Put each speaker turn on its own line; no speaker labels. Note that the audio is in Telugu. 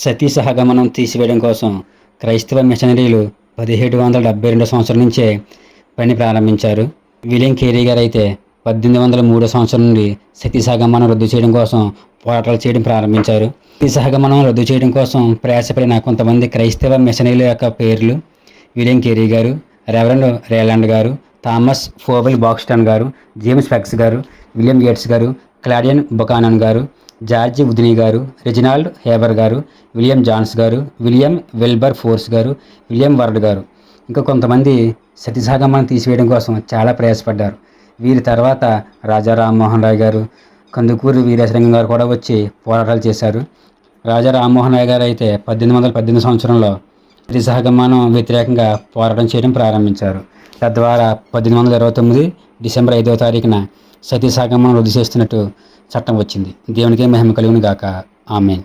సతీ సహగమనం తీసివేయడం కోసం క్రైస్తవ మిషనరీలు పదిహేడు వందల డెబ్బై రెండు సంవత్సరం నుంచే పని ప్రారంభించారు. విలియం కేరీ గారు అయితే పద్దెనిమిది వందల మూడో సంవత్సరం నుండి సతీ సహగమనం రద్దు చేయడం కోసం పోరాటాలు చేయడం ప్రారంభించారు. సతీ సహగమనం రద్దు చేయడం కోసం ప్రయాసపడిన కొంతమంది క్రైస్తవ మిషనరీల యొక్క పేర్లు విలియం కేరీ గారు రెవరెండ్ రేలాండ్ గారు థామస్ ఫోబెల్ బాక్స్టన్ గారు జేమ్స్ ఫెక్స్ గారు విలియం గేట్స్ గారు క్లాడియన్ బొకానన్ గారు జార్జి ఉదిని గారు రెజినాల్డ్ హేబర్ గారు విలియం జాన్స్ గారు విలియం వెల్బర్ ఫోర్స్ గారు విలియం వర్డ్ గారు. ఇంకా కొంతమంది సతీసాగమనం తీసివేయడం కోసం చాలా ప్రయాసపడ్డారు. వీరి తర్వాత రాజా రామ్మోహన్ రాయ్ గారు కందుకూరు వీరేశలింగం గారు కూడా వచ్చి పోరాటాలు చేశారు. రాజా రామ్మోహన్ రాయ్ గారు అయితే పద్దెనిమిది వందల పద్దెనిమిది సంవత్సరంలో త్రిసహగమానం వ్యతిరేకంగా పోరాటం చేయడం ప్రారంభించారు. తద్వారా పద్దెనిమిది వందల ఇరవై తొమ్మిది డిసెంబర్ ఐదవ తారీఖున సతీసాగమనం రద్దు చేస్తున్నట్టు చట్టం వచ్చింది. దేవునికే మహిమ కలుగును గాక ఆమెన్.